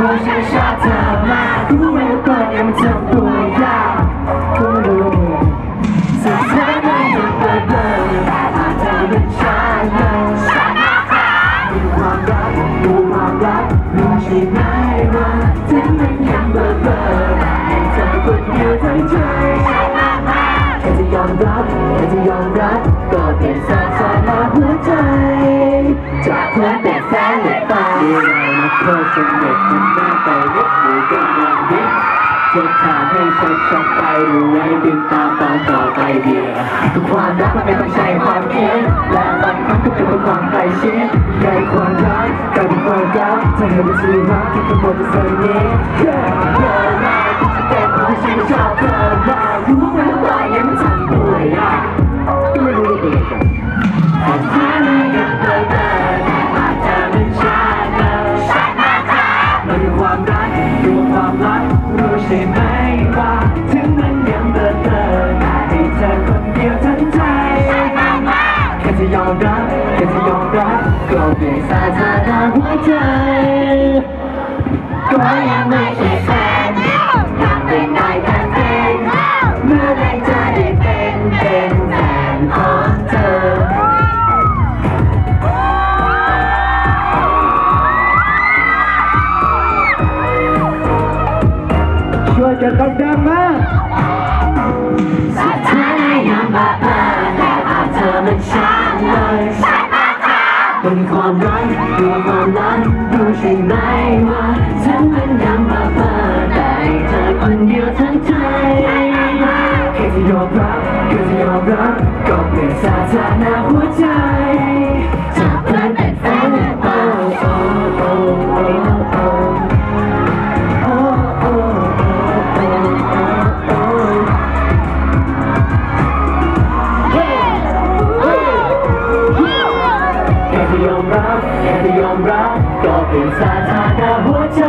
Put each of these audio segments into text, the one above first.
รู้ฉันชอบเธอมากรู้ไหมว่าก่อนเนี่ยมันทำตัวยากก็รู้สุดท้ายมันจะเปิดเผยอาจจะเป็นฉันเลยมีความรักมีความรักรู้ใช่ไหมว่าถึงค่เร์เมรับแค่จะยอมรับก็เปลี่ยนสถานะหัวใจจากเพื่อนเป็นแฟนเลยไปดูเรานะเพื่อสนิทมันน่าไปนิดหรือกันวันนี้จะถามให้ชัดชัดๆไปดูไว้ดึงตามตอนต่อไปเดียวทุกความรักมันไม่ต้องใช้ความคิดและบางครั้งก็เป็นความใกล้ชิดใกล้ความรักกลายเป็นความรักเธอให้เป็นสิ่งรักที่ทั้งหมดจะเสน่ห์เธอเธอมาที่จะเป็นคนที่ฉันชอบเธอมา ช่ไหมว่าถึงมันยังเปิดเผยให้เธอคนเดียวทั้งใจแค่จะยอมรับแค่จะยอมรับก็เปลี่ยนสถานะหัวใจ ก็ยังไม่ ช่วยกันดังมาสุดท้ายยังบังเอิญแต่หาเธอเป็นฉันเลยเป็นความรักตัวความรักรู้ใช่ไหมว่าฉันเป็นยังบังเอิญแต่เธอคนเดียวทั้งใจแค่จะยอมรับแค่จะยอมรับก็เป็นสถานะหัวใจ ยอมรับแค่จะยอมรับ ก็เป็นสาธารณหัวใจ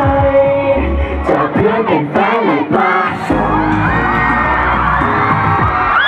จากเพื่อนเป็นแฟ